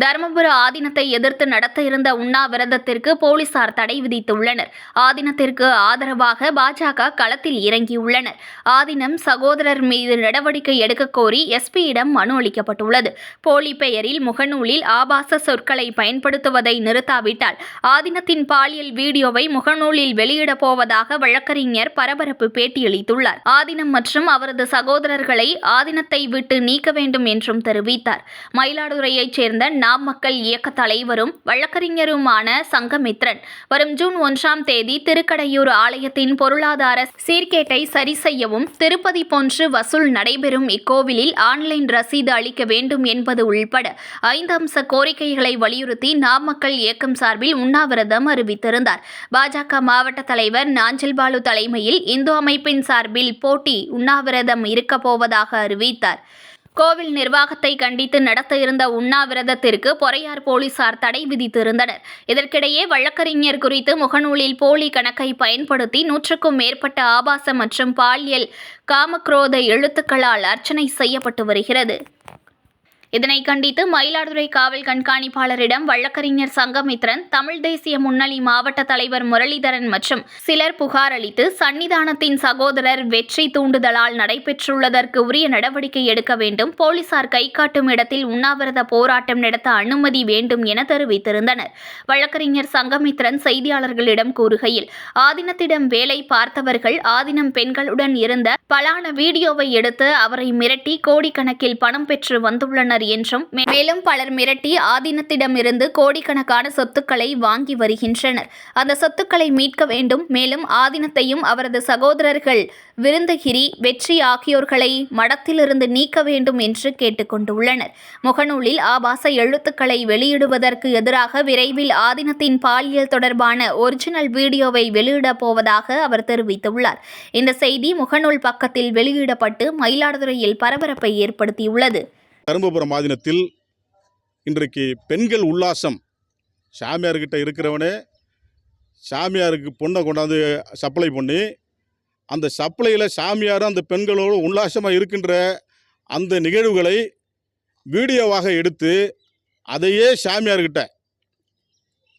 தருமபுர ஆதீனத்தை எதிர்த்து நடத்த இருந்த உண்ணாவிரதத்திற்கு போலீசார் தடை விதித்துள்ளனர். ஆதீனத்திற்கு ஆதரவாக பாஜக களத்தில் இறங்கியுள்ளனர். ஆதீனம் சகோதரர் மீது நடவடிக்கை எடுக்க கோரி எஸ்பியிடம் மனு அளிக்கப்பட்டுள்ளது. போலி பெயரில் முகநூலில் ஆபாச சொற்களை பயன்படுத்துவதை நிறுத்தாவிட்டால் ஆதீனத்தின் பாலியல் வீடியோவை முகநூலில் வெளியிடப் போவதாக வழக்கறிஞர் பரபரப்பு பேட்டியளித்துள்ளார். ஆதீனம் மற்றும் அவரது சகோதரர்களை ஆதீனத்தை விட்டு நீக்க வேண்டும் என்றும் தெரிவித்தார். மயிலாடுதுறையைச் சேர்ந்த நாம் மக்கள் இயக்க தலைவரும் வழக்கறிஞருமான சங்கமித்ரன். வரும் ஜூன் ஒன்றாம் தேதி திருக்கடையூர் ஆலயத்தின் பொருளாதார சீர்கேட்டை சரி செய்யவும் திருப்பதி போன்று வசூல் நடைபெறும் இக்கோவிலில் ஆன்லைன் ரசீது அளிக்க வேண்டும் என்பது உள்பட ஐந்து அம்ச கோரிக்கைகளை வலியுறுத்தி நாம் மக்கள் இயக்கம் சார்பில் உண்ணாவிரதம் அறிவித்திருந்தார். பாஜக மாவட்ட தலைவர் நாஞ்சல் பாலு தலைமையில் இந்து அமைப்பின் சார்பில் போட்டி உண்ணாவிரதம் இருக்கப் போவதாக அறிவித்தார். கோவில் நிர்வாகத்தை கண்டித்து நடத்த இருந்த உண்ணாவிரதத்திற்கு பொறையார் போலீசார் தடை விதித்திருந்தனர். இதற்கிடையே வழக்கறிஞர் குறித்து முகநூலில் போலி கணக்கை பயன்படுத்தி நூற்றுக்கும் மேற்பட்ட ஆபாச மற்றும் பாலியல் காமக்ரோத எழுத்துக்களால் அர்ச்சனை செய்யப்பட்டு வருகிறது. இதனை கண்டித்து மயிலாடுதுறை காவல் கண்காணிப்பாளரிடம் வழக்கறிஞர் சங்கமித்ரன் தமிழ் தேசிய முன்னணி மாவட்ட தலைவர் முரளிதரன் மற்றும் சிலர் புகார் அளித்து சன்னிதானத்தின் சகோதரர் வெற்றி தூண்டுதலால் நடைபெற்றுள்ளதற்கு உரிய நடவடிக்கை எடுக்க வேண்டும். போலீசார் கை காட்டும் இடத்தில் உண்ணாவிரத போராட்டம் நடத்த அனுமதி வேண்டும் என தெரிவித்திருந்தனர். வழக்கறிஞர் சங்கமித்ரன் செய்தியாளர்களிடம் கூறுகையில் ஆதினத்திடம் வேலை பார்த்தவர்கள் ஆதினம் பெண்களுடன் இருந்த பலான வீடியோவை எடுத்து அவரை மிரட்டி கோடிக்கணக்கில் பணம் பெற்று வந்துள்ளனர் என்றும் மேலும் பலர் மிரட்டி ஆதீனத்திடமிருந்து கோடிக்கணக்கான சொத்துக்களை வாங்கி வருகின்றனர். அந்த சொத்துக்களை மீட்க வேண்டும். மேலும் ஆதீனத்தையும் அவரது சகோதரர்கள் விருந்தகிரி வெற்றி ஆகியோர்களை மடத்திலிருந்து நீக்க வேண்டும் என்று கேட்டுக்கொண்டுள்ளனர். முகநூலில் ஆபாச எழுத்துக்களை வெளியிடுவதற்கு எதிராக விரைவில் ஆதீனத்தின் பாலியல் தொடர்பான ஒரிஜினல் வீடியோவை வெளியிடப் போவதாக அவர் தெரிவித்துள்ளார். இந்த செய்தி முகநூல் பக்கத்தில் வெளியிடப்பட்டு மயிலாடுதுறையில் பரபரப்பை ஏற்படுத்தியுள்ளது. தருமபுரம் ஆதீனத்தில் இன்றைக்கு பெண்கள் உல்லாசம். சாமியார்கிட்ட இருக்கிறவனே சாமியாருக்கு பொண்ணை கொண்டாந்து சப்ளை பண்ணி அந்த சப்ளையில் சாமியாரும் அந்த பெண்களோடு உல்லாசமாக இருக்கின்ற அந்த நிகழ்வுகளை வீடியோவாக எடுத்து அதையே சாமியார்கிட்ட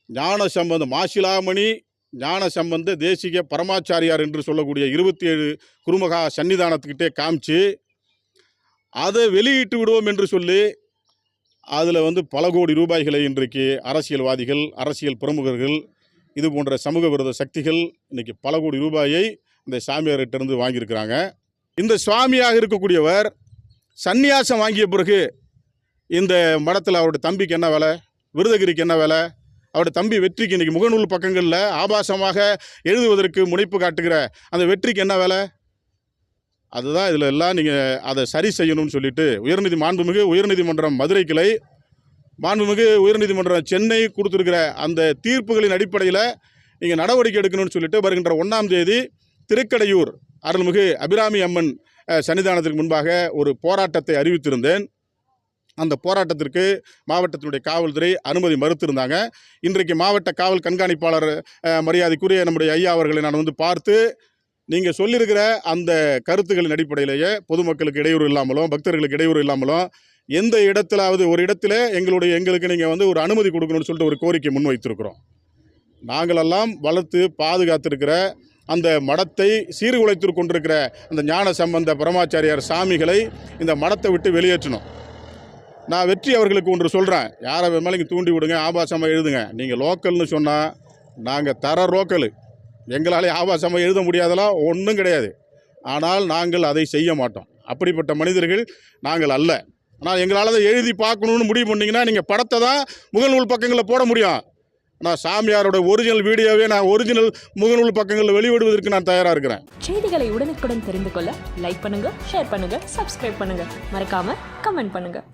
ஞான சம்பந்த மாசிலாமணி ஞான சம்பந்த தேசிக பரமாச்சாரியார் என்று சொல்லக்கூடிய இருபத்தி ஏழு குருமகா சன்னிதானத்துக்கிட்டே காமிச்சு அதை வெளியிட்டு விடுவோம் என்று சொல்லி அதில் வந்து பல கோடி ரூபாய்களை இன்றைக்கு அரசியல்வாதிகள் அரசியல் பிரமுகர்கள் இது போன்ற சமூக விரோத சக்திகள் இன்றைக்கி பல கோடி ரூபாயை இந்த சாமியார்கிட்டருந்து வாங்கியிருக்கிறாங்க. இந்த சுவாமியாக இருக்கக்கூடியவர் சந்நியாசம் வாங்கிய பிறகு இந்த மடத்தில் அவருடைய தம்பிக்கு என்ன வேலை? விருதகிரிக்கு என்ன வேலை? அவருடைய தம்பி வெற்றிக்கு இன்றைக்கி முகநூல் பக்கங்களில் ஆபாசமாக எழுதுவதற்கு முனைப்பு காட்டுகிற அந்த வெற்றிக்கு என்ன வேலை? அதுதான் இதில் எல்லாம் நீங்கள் அதை சரி செய்யணும்னு சொல்லிட்டு உயர்நீதி மாண்புமிகு உயர்நீதிமன்றம் மதுரை கிளை மாண்புமிகு உயர்நீதிமன்றம் சென்னை கொடுத்துருக்கிற அந்த தீர்ப்புகளின் அடிப்படையில் நீங்கள் நடவடிக்கை எடுக்கணும்னு சொல்லிட்டு வருகின்ற ஒன்றாம் தேதி திருக்கடையூர் அருள்மிகு அபிராமி அம்மன் சன்னிதானத்திற்கு முன்பாக ஒரு போராட்டத்தை அறிவித்திருந்தேன். அந்த போராட்டத்திற்கு மாவட்டத்தினுடைய காவல்துறை அனுமதி மறுத்திருந்தாங்க. இன்றைக்கு மாவட்ட காவல் கண்காணிப்பாளர் மரியாதைக்குரிய நம்முடைய ஐயா அவர்களை நான் வந்து பார்த்து நீங்கள் சொல்லியிருக்கிற அந்த கருத்துக்களின் அடிப்படையிலேயே பொதுமக்களுக்கு இடையூறு இல்லாமலும் பக்தர்களுக்கு இடையூறு இல்லாமலும் எந்த இடத்துலாவது ஒரு இடத்துல எங்களுடைய எங்களுக்கு நீங்கள் வந்து ஒரு அனுமதி கொடுக்கணும்னு சொல்லிட்டு ஒரு கோரிக்கை முன்வைத்திருக்கிறோம். நாங்களெல்லாம் வளர்த்து பாதுகாத்திருக்கிற அந்த மடத்தை சீர்குலைத்து கொண்டிருக்கிற அந்த ஞான சம்பந்த பரமாச்சாரியார் சாமிகளை இந்த மடத்தை விட்டு வெளியேற்றணும். நான் வெற்றி அவர்களுக்கு ஒன்று சொல்கிறேன் யாரை வேணாலும் தூண்டி விடுங்க ஆபாசமாக எழுதுங்க. நீங்கள் லோக்கல்னு சொன்னால் நாங்கள் தர லோக்கலு. எங்களால் ஆபாசமாக எழுத முடியாதெல்லாம் ஒன்றும் கிடையாது. ஆனால் நாங்கள் அதை செய்ய மாட்டோம். அப்படிப்பட்ட மனிதர்கள் நாங்கள் அல்ல. ஆனால் எங்களால் அதை எழுதி பார்க்கணுன்னு முடிவு பண்ணிங்கன்னா நீங்கள் படத்தை தான் முகநூல் பக்கங்களில் போட முடியும். ஆனால் சாமியாரோட ஒரிஜினல் வீடியோவே நான் ஒரிஜினல் முகநூல் பக்கங்களில் வெளியிடுவதற்கு நான் தயாராக இருக்கிறேன். செய்திகளை உடனுக்குடன் தெரிந்து கொள்ள லைக் பண்ணுங்கள் ஷேர் பண்ணுங்கள் சப்ஸ்கிரைப் பண்ணுங்கள் மறக்காமல் கமெண்ட் பண்ணுங்கள்